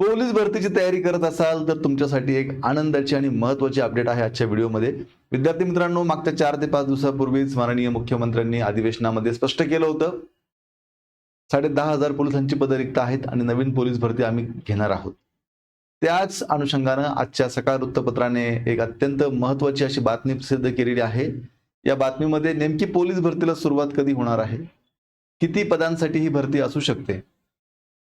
Police भरतीची तयारी करत असाल तर तुमच्यासाठी एक आनंदाची आणि महत्वाची अपडेट आहे आजच्या व्हिडिओमध्ये. विद्यार्थी मित्रांनो मागच्या चार ते पाच दिवसापूर्वीच माननीय मुख्यमंत्र्यांनी अधिवेशनामध्ये स्पष्ट केलं होतं. साडे दहा हजार पोलिसांची पदं रिक्त आहेत आणि नवीन पोलीस भरती आम्ही घेणार आहोत. त्याच अनुषंगानं आजच्या सकाळ वृत्तपत्राने एक अत्यंत महत्वाची अशी बातमी प्रसिद्ध केलेली आहे. या बातमीमध्ये नेमकी पोलीस भरतीला सुरुवात कधी होणार आहे? किती पदांसाठी ही भरती असू शकते?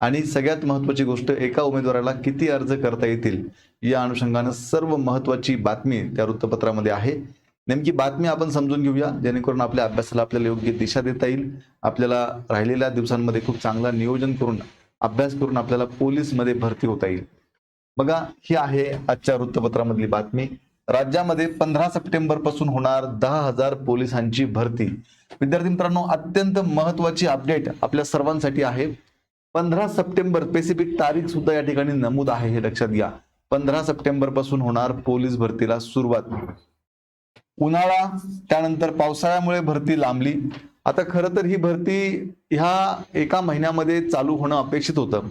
आणि सगळ्यात महत्वाची गोष्ट एका उमेदवाराला किती अर्ज करता येतील या अनुषंगानं सर्व महत्वाची बातमी त्या वृत्तपत्रामध्ये आहे. नेमकी बातमी आपण समजून घेऊया जेणेकरून आपल्या अभ्यासाला आपल्याला योग्य दिशा देता येईल. आपल्याला राहिलेल्या दिवसांमध्ये खूप चांगला नियोजन करून अभ्यास करून आपल्याला पोलीसमध्ये भरती होता येईल. बघा ही आहे आजच्या वृत्तपत्रामधली बातमी. राज्यामध्ये पंधरा सप्टेंबरपासून होणार दहा हजार पोलिसांची भरती. विद्यार्थी मित्रांनो अत्यंत महत्वाची अपडेट आपल्या सर्वांसाठी आहे. पंधरा सप्टेंबर स्पेसिफिक तारीख सुद्धा या ठिकाणी नमूद आहे हे लक्षात घ्या. पंधरा सप्टेंबरपासून होणार पोलीस भरतीला सुरुवात. उन्हाळा त्यानंतर पावसाळ्यामुळे भरती लांबली. आता खरं तर ही भरती ह्या एका महिन्यामध्ये चालू होणं अपेक्षित होतं.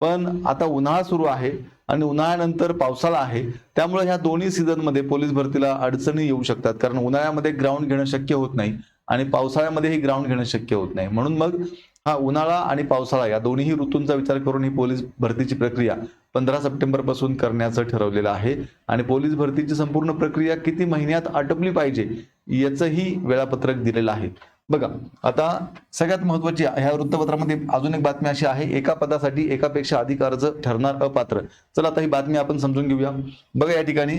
पण आता उन्हाळा सुरू आहे आणि उन्हाळ्यानंतर पावसाळा आहे. त्यामुळे ह्या दोन्ही सीझनमध्ये पोलीस भरतीला अडचणी येऊ शकतात. कारण उन्हाळ्यामध्ये ग्राउंड घेणं शक्य होत नाही आणि पावसाळ्यामध्येही ग्राउंड घेणं शक्य होत नाही. म्हणून मग हा उन्हाळा आणि पावसाळा या दोन्ही ऋतूंचा विचार करून ही पोलीस भरतीची प्रक्रिया पंधरा सप्टेंबरपासून करण्याचं ठरवलेलं आहे. आणि पोलीस भरतीची संपूर्ण प्रक्रिया किती महिन्यात आटपली पाहिजे याचंही वेळापत्रक दिलेलं आहे. बघा आता सगळ्यात महत्वाची ह्या वृत्तपत्रामध्ये अजून एक बातमी अशी आहे एका पदासाठी एकापेक्षा अधिक अर्ज ठरणार अपात्र. चला आता ही बातमी आपण समजून घेऊया. बघा या ठिकाणी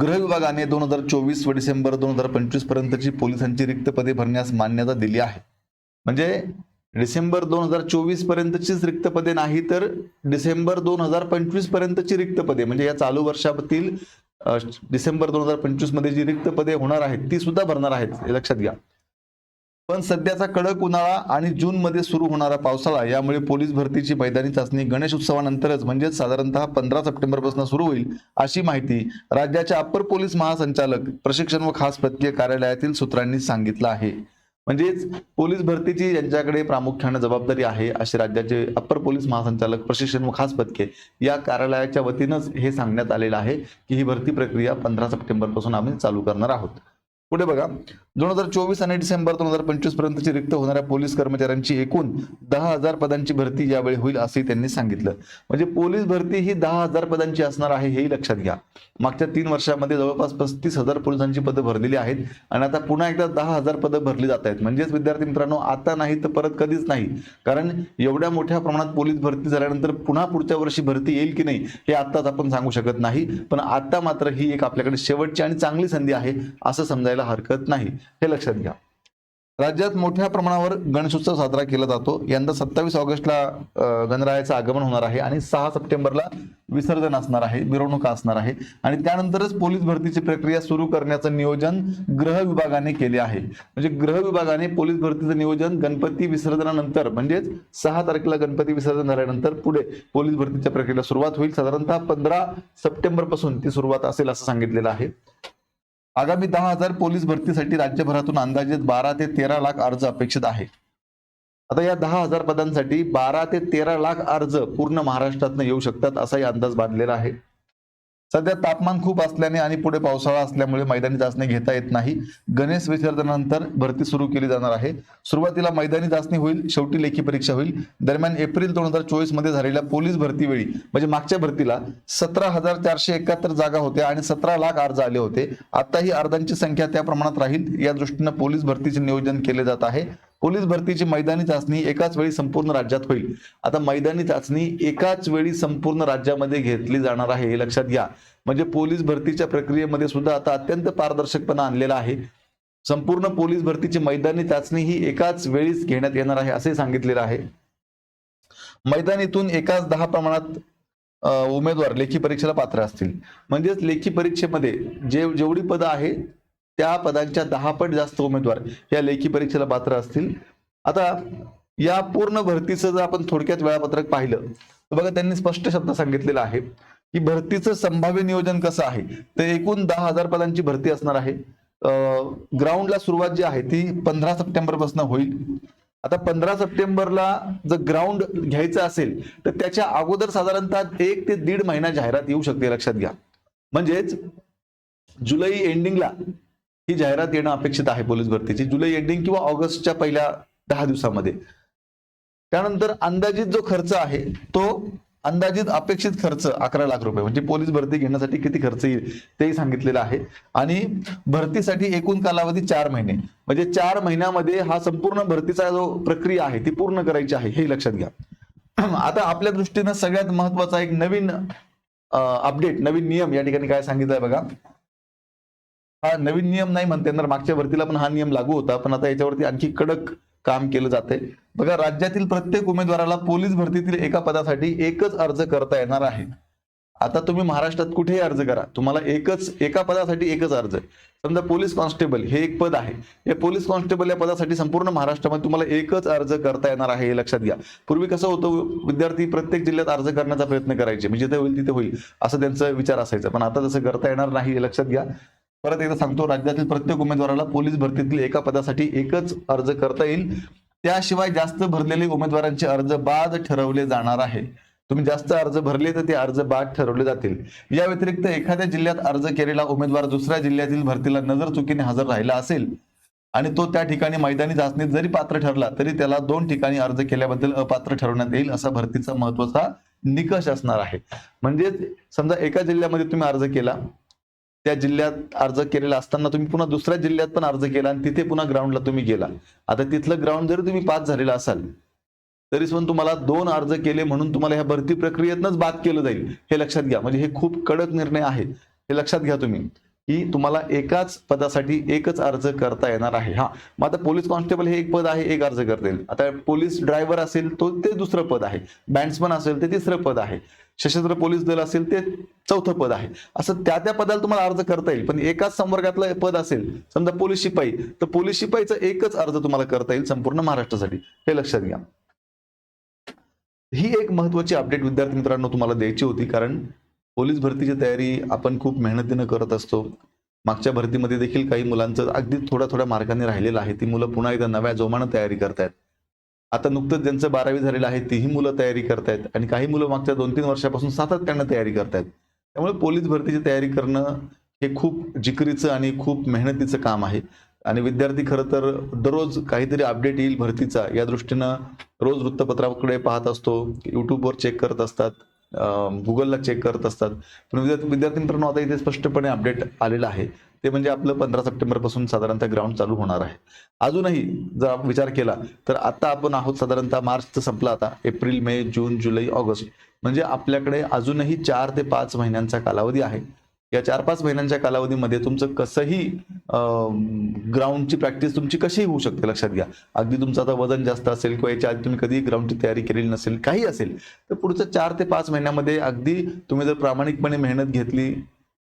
गृह विभागाने दोन हजार चोवीस व डिसेंबर दोन हजार पंचवीस पर्यंतची पोलिसांची रिक्त पदे भरण्यास मान्यता दिली आहे. म्हणजे डिसेंबर दोन हजार चोवीस पर्यंतचीच रिक्त पदे नाही तर डिसेंबर दोन हजार पंचवीस पर्यंतची रिक्त पदे म्हणजे या चालू वर्षातील डिसेंबर दोन हजार पंचवीसमध्ये जी रिक्त पदे होणार आहेत ती सुद्धा भरणार आहेत हे लक्षात घ्या. पण सध्याचा कडक उन्हाळा आणि जून मध्ये सुरू होणारा पावसाळा यामुळे पोलीस भरतीची मैदानी चाचणी गणेश उत्सवानंतरच म्हणजेच साधारणतः पंधरा सप्टेंबरपासून सुरू होईल अशी माहिती राज्याच्या अप्पर पोलीस महासंचालक प्रशिक्षण व खास प्रत्येक कार्यालयातील सूत्रांनी सांगितलं आहे. म्हणजेच पोलीस भरतीची यांच्याकडे प्रामुख्याने जबाबदारी आहे असे राज्याचे अप्पर पोलीस महासंचालक प्रशिक्षण व खास पदके या कार्यालयाच्या वतीनंच हे सांगण्यात आलेलं आहे की ही भरती प्रक्रिया पंधरा सप्टेंबरपासून आम्ही चालू करणार आहोत. पुढे बघा. दोन हजार चोवीस आणि डिसेंबर दोन हजार पंचवीस पर्यंतची रिक्त होणाऱ्या पोलीस कर्मचाऱ्यांची एकूण दहा हजार पदांची भरती यावेळी होईल असंही त्यांनी सांगितलं. म्हणजे पोलीस भरती ही दहा हजार पदांची असणार आहे हेही लक्षात घ्या. मागच्या तीन वर्षामध्ये जवळपास पस्तीस हजार पोलिसांची पदं भरलेली आहेत आणि आता पुन्हा एकदा दहा हजार पदं भरली जात आहेत. म्हणजेच विद्यार्थी मित्रांनो आता नाही तर परत कधीच नाही. कारण एवढ्या मोठ्या प्रमाणात पोलीस भरती झाल्यानंतर पुन्हा पुढच्या वर्षी भरती येईल की नाही हे आत्ताच आपण सांगू शकत नाही. पण आता मात्र ही एक आपल्याकडे शेवटची आणि चांगली संधी आहे असं समजायला हरकत नाही हे लक्षात घ्या. राज्यात मोठ्या प्रमाणावर गणेशोत्सव साजरा केला जातो. यंदा सत्तावीस ऑगस्टला गणरायाचं आगमन होणार आहे आणि सहा सप्टेंबरला विसर्जन असणार आहे मिरवणुका असणार आहे आणि त्यानंतरच पोलीस भरतीची प्रक्रिया सुरू करण्याचं नियोजन गृह विभागाने केले आहे. म्हणजे गृह विभागाने पोलीस भरतीचं नियोजन गणपती विसर्जनानंतर म्हणजेच सहा तारखेला गणपती विसर्जन झाल्यानंतर पुढे पोलीस भरतीच्या प्रक्रियेला सुरुवात होईल. साधारणतः पंधरा सप्टेंबरपासून ती सुरुवात असेल असं सांगितलेलं आहे. आगामी दहा हजार पोलीस भरतीसाठी राज्यभरातून अंदाजे बारा ते तेरा लाख अर्ज अपेक्षित आहे. आता या दहा हजार पदांसाठी बारा ते तेरा लाख अर्ज पूर्ण महाराष्ट्रातनं येऊ शकतात असाही अंदाज बांधलेला आहे. सध्या तापमान खूप असल्याने आणि पुढे पावसाळा असल्यामुळे मैदानी चाचणी घेता येत नाही. गणेश विसर्जनानंतर भरती सुरू केली जाणार आहे. सुरुवातीला मैदानी चाचणी होईल शेवटी लेखी परीक्षा होईल. दरम्यान एप्रिल दोन हजार चोवीसमध्ये झालेल्या पोलीस भरती वेळी म्हणजे मागच्या भरतीला सतरा हजार चारशे एकाहत्तर जागा होत्या आणि सतरा लाख अर्ज आले होते. आताही अर्जांची संख्या त्या प्रमाणात राहील. या दृष्टीनं पोलीस भरतीचे नियोजन केले जात आहे. पोलीस भरतीची मैदानी चाचणी एकाच वेळी संपूर्ण राज्यात होईल. आता मैदानी चाचणी एकाच वेळी संपूर्ण राज्यामध्ये घेतली जाणार आहे हे लक्षात घ्या. म्हणजे पोलीस भरतीच्या प्रक्रियेमध्ये सुद्धा आता अत्यंत पारदर्शकपणा आणलेला आहे. संपूर्ण पोलीस भरतीची मैदानी चाचणी ही एकाच वेळीच घेण्यात येणार आहे असे सांगितलेलं आहे. मैदानीतून एकाच दहा प्रमाणात उमेदवार लेखी परीक्षेला पात्र असतील. म्हणजेच लेखी परीक्षेमध्ये जे जेवढी पदं आहे त्या पदांच्या दहा पट जास्त उमेदवार या लेखी परीक्षेला पात्र असतील. आता या पूर्ण भरतीचं जर आपण थोडक्यात वेळापत्रक पाहिलं तर बघा त्यांनी स्पष्ट शब्द सांगितलेलं आहे की भरतीचं संभाव्य नियोजन कसं आहे? तर एकूण दहा हजार पदांची भरती असणार आहे. ग्राउंडला सुरुवात जी आहे ती पंधरा सप्टेंबरपासून होईल. आता पंधरा सप्टेंबरला जर ग्राउंड घ्यायचं असेल तर त्याच्या अगोदर साधारणतः एक ते दीड महिना जाहिरात येऊ शकते लक्षात घ्या. म्हणजेच जुलै एंडिंगला ही जाहिरात येणं अपेक्षित आहे पोलीस भरतीची जुलै एंडिंग किंवा ऑगस्टच्या पहिल्या दहा दिवसामध्ये. त्यानंतर अंदाजित जो खर्च आहे तो अंदाजित अपेक्षित खर्च अकरा लाख रुपये म्हणजे पोलीस भरती घेण्यासाठी किती खर्च येईल तेही सांगितलेलं आहे. आणि भरतीसाठी एकूण कालावधी चार महिने म्हणजे चार महिन्यामध्ये हा संपूर्ण भरतीचा जो प्रक्रिया आहे ती पूर्ण करायची आहे हे लक्षात घ्या. आता आपल्या दृष्टीनं सगळ्यात महत्त्वाचा एक नवीन अपडेट नवीन नियम या ठिकाणी काय सांगितलंय बघा. हा नवीन नियम नाही म्हणता येणार. मागच्या भरतीला पण हा नियम लागू होता पण आता याच्यावरती आणखी कडक काम केलं जाते बघा राज्यातील प्रत्येक उमेदवाराला पोलीस भरतीतील एका पदासाठी एकच अर्ज करता येणार आहे. आता तुम्ही महाराष्ट्रात कुठेही अर्ज करा. तुम्हाला एकच एका पदासाठी एकच अर्ज समजा पोलीस कॉन्स्टेबल हे एक पद आहे. हे पोलीस कॉन्स्टेबल या पदासाठी संपूर्ण महाराष्ट्रामध्ये तुम्हाला एकच अर्ज करता येणार आहे हे लक्षात घ्या. पूर्वी कसं होतं विद्यार्थी प्रत्येक जिल्ह्यात अर्ज करण्याचा प्रयत्न करायचे. म्हणजे जिथे होईल तिथे होईल असं त्यांचा विचार असायचा. पण आता तसं करता येणार नाही हे लक्षात घ्या. परत एकदा सांगतो राज्यातील प्रत्येक उमेदवाराला पोलीस भरतीतील एका पदासाठी एकच अर्ज करता येईल. त्याशिवाय जास्त भरलेले उमेदवारांचे अर्ज बाद ठरवले जाणार आहे. तुम्ही जास्त अर्ज भरले तर ते अर्ज बाद ठरवले जातील. या व्यतिरिक्त एखाद्या जिल्ह्यात अर्ज केलेला उमेदवार दुसऱ्या जिल्ह्यातील भरतीला नजर चुकीने हजर राहिला असेल आणि तो त्या ठिकाणी मैदानी चाचणीत जरी पात्र ठरला तरी त्याला दोन ठिकाणी अर्ज केल्याबद्दल अपात्र ठरवण्यात येईल असा भरतीचा महत्त्वाचा निकष असणार आहे. म्हणजेच समजा एका जिल्ह्यामध्ये तुम्ही अर्ज केला त्या जिल्ह्यात अर्ज केलेला असताना तुम्ही पुन्हा दुसऱ्या जिल्ह्यात पण अर्ज केला आणि तिथे पुन्हा ग्राउंडला तुम्ही गेला. आता तिथलं ग्राउंड जरी तुम्ही पास झालेला असाल तरी पण तुम्हाला दोन अर्ज केले म्हणून तुम्हाला ह्या भरती प्रक्रियेतनच बाद केलं जाईल. हे लक्षात घ्या. म्हणजे हे खूप कडक निर्णय आहे. हे लक्षात घ्या तुम्ही. की तुम्हाला एकाच पदासाठी एकच अर्ज करता येणार आहे. हा मग आता पोलीस कॉन्स्टेबल हे एक पद आहे एक अर्ज करता येईल आता पोलीस ड्रायव्हर असेल तो ते दुसरं पद आहे. बँड्समन असेल ते तिसरं पद आहे. सशस्त्र पोलीस दल असेल ते चौथं पद आहे. असं त्या त्या पदाला तुम्हाला अर्ज करता येईल. पण एकाच संवर्गातलं पद असेल समजा पोलीस शिपाई तर पोलीस शिपाईचा एकच अर्ज तुम्हाला करता येईल संपूर्ण महाराष्ट्रासाठी. हे लक्षात घ्या. ही एक महत्वाची अपडेट विद्यार्थी मित्रांनो तुम्हाला द्यायची होती कारण पोलीस भरतीची तयारी आपण खूप मेहनतीनं करत असतो. मागच्या भरतीमध्ये देखील काही मुलांचं अगदी थोड्या थोड्या मार्गाने राहिलेलं आहे. ती मुलं पुन्हा एकदा नव्या जोमानं तयारी करतायत. आता नुकतंच ज्यांचं बारावी झालेलं आहे तीही मुलं तयारी करतायत आणि काही मुलं मागच्या दोन तीन वर्षापासून सातत्यानं तयारी करतायत. त्यामुळे पोलीस भरतीची तयारी करणं हे खूप जिकरीचं आणि खूप मेहनतीचं काम आहे. आणि विद्यार्थी खरं तर दररोज काहीतरी अपडेट येईल भरतीचा. या दृष्टीनं रोज वृत्तपत्राकडे पाहत असतो युट्यूबवर चेक करत असतात. गुगलला चेक करत असतात. पण विद्यार्थी विद्यार्थी मित्रांनो आता इथे स्पष्टपणे अपडेट आलेलं आहे. ते म्हणजे आपलं पंधरा सप्टेंबरपासून साधारणतः ग्राउंड चालू होणार आहे. अजूनही जर आपण विचार केला तर आता आपण आहोत साधारणतः मार्च तर संपला आता. एप्रिल मे जून जुलै ऑगस्ट. म्हणजे आपल्याकडे अजूनही चार ते पाच महिन्यांचा कालावधी आहे. या चार पाच महिन्यांच्या कालावधीमध्ये तुमचं कसंही ग्राउंडची प्रॅक्टिस तुमची कशीही होऊ शकते लक्षात घ्या. अगदी तुमचं आता वजन जास्त असेल किंवा याच्या आधी तुम्ही कधी ग्राउंडची तयारी केलेली नसेल काही असेल तर पुढचं चार ते पाच महिन्यामध्ये अगदी तुम्ही जर प्रामाणिकपणे मेहनत घेतली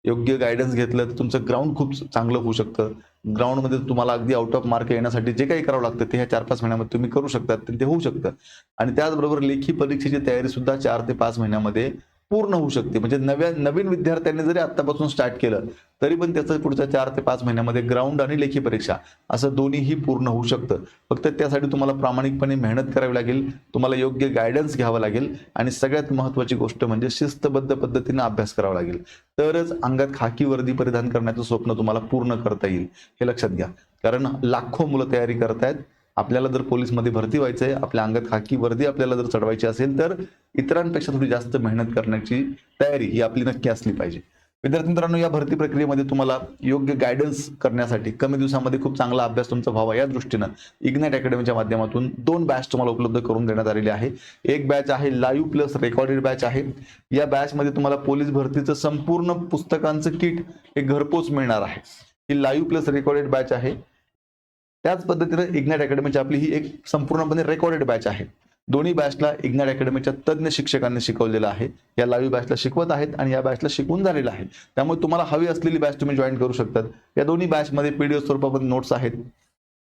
योग्य गायडन्स घेतलं तर तुमचं ग्राउंड खूप चांगलं होऊ शकतं. ग्राउंडमध्ये तुम्हाला अगदी आउट ऑफ मार्क येण्यासाठी जे काही करावं लागतं ते ह्या चार पाच महिन्यामध्ये तुम्ही करू शकतात ते होऊ शकतं. आणि त्याचबरोबर लेखी परीक्षेची तयारी सुद्धा चार ते पाच महिन्यामध्ये पूर्ण होऊ शकते. म्हणजे नव्या नवीन विद्यार्थ्यांनी जरी आतापासून स्टार्ट केलं तरी पण त्याचं पुढच्या चार ते पाच महिन्यामध्ये ग्राउंड आणि लेखी परीक्षा असं दोन्हीही पूर्ण होऊ शकतं. फक्त त्यासाठी तुम्हाला प्रामाणिकपणे मेहनत करावी लागेल तुम्हाला योग्य गायडन्स घ्यावं लागेल आणि सगळ्यात महत्त्वाची गोष्ट म्हणजे शिस्तबद्ध पद्धतीने अभ्यास करावा लागेल. तरच अंगात खाकी वर्दी परिधान करण्याचं स्वप्न तुम्हाला पूर्ण करता येईल. हे लक्षात घ्या. कारण लाखो मुलं तयारी करतायत आपल्याला जर पोलीसमध्ये भरती व्हायचं आहे आपल्या अंगात खाकी वर्दी आपल्याला जर चढवायची असेल तर इतरांपेक्षा थोडी जास्त मेहनत करण्याची तयारी ही आपली नक्की असली पाहिजे. विद्यार्थी मित्रांनो या भरती प्रक्रियेमध्ये तुम्हाला योग्य गायडन्स करण्यासाठी कमी दिवसामध्ये खूप चांगला अभ्यास तुमचा व्हावा या दृष्टीनं इग्नाइट अकॅडमीच्या माध्यमातून दोन बॅच तुम्हाला उपलब्ध करून देण्यात आलेली आहे. एक बॅच आहे लाईव्ह प्लस रेकॉर्डेड बॅच आहे. या बॅचमध्ये तुम्हाला पोलीस भरतीचं संपूर्ण पुस्तकांचं किट हे घरपोच मिळणार आहे. ही लाईव्ह प्लस रेकॉर्डेड बॅच आहे. त्याच पद्धतीनं इग्नाइट अकॅडमीची आपली ही एक संपूर्णपणे रेकॉर्डेड बॅच आहे. दोन्ही बॅचला इग्नाइट अकॅडमीच्या तज्ज्ञ शिक्षकांनी शिकवलेलं आहे. या लाईव्ह बॅचला शिकवत आहेत आणि या बॅचला शिकवून झालेलं आहे. त्यामुळे तुम्हाला हवी असलेली बॅच तुम्ही जॉईन करू शकतात. या दोन्ही बॅचमध्ये पी डी एफ स्वरूपामध्ये नोट्स आहेत.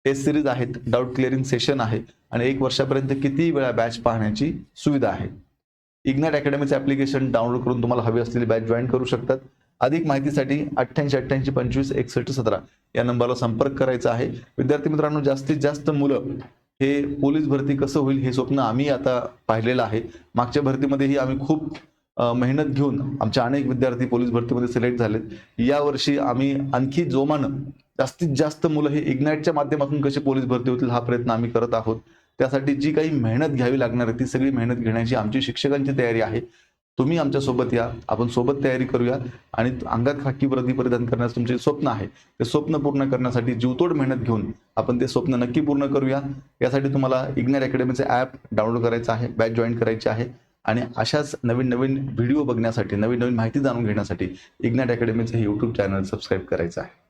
टेस्ट सिरीज आहेत. डाऊट क्लिअरिंग सेशन आहे. आणि एक वर्षापर्यंत कितीही वेळा बॅच पाहण्याची सुविधा आहे. इग्नाइट अकॅडमीचं ऍप्लिकेशन डाउनलोड करून तुम्हाला हवी असलेली बॅच जॉईन करू शकतात. अधिक माहितीसाठी अठ्ठ्याऐंशी अठ्ठ्याऐंशी पंचवीस एकसष्ट सतरा या नंबरला संपर्क करायचा आहे. विद्यार्थी मित्रांनो जास्तीत जास्त मुलं हे पोलीस भरती कसं होईल हे स्वप्न आम्ही आता पाहिलेलं आहे. मागच्या भरतीमध्येही आम्ही खूप मेहनत घेऊन आमच्या अनेक विद्यार्थी पोलीस भरतीमध्ये सिलेक्ट झालेत. यावर्षी आम्ही आणखी जोमानं जास्तीत जास्त मुलं हे इग्नाईटच्या माध्यमातून कसे पोलीस भरती होतील हा प्रयत्न आम्ही करत आहोत. त्यासाठी जी काही मेहनत घ्यावी लागणार आहे ती सगळी मेहनत घेण्याची आमची शिक्षकांची तयारी आहे. तुम्ही आमच्यासोबत या. आपण सोबत तयारी करूया. आणि अंगात खाकी वर्दी परिधान करण्याचं तुमचे स्वप्न आहे. ते स्वप्न पूर्ण करण्यासाठी जीवतोड मेहनत घेऊन आपण ते स्वप्न नक्की पूर्ण करूया. यासाठी तुम्हाला इग्नर अकॅडमीचे ॲप डाउनलोड करायचं आहे. बॅच जॉईन करायची आहे. आणि अशाच नवीन नवीन व्हिडिओ बघण्यासाठी नवीन नवीन माहिती जाणून घेण्यासाठी इग्नॅट अकॅडमीचं हे यूट्यूब चॅनल सबस्क्राईब करायचं आहे.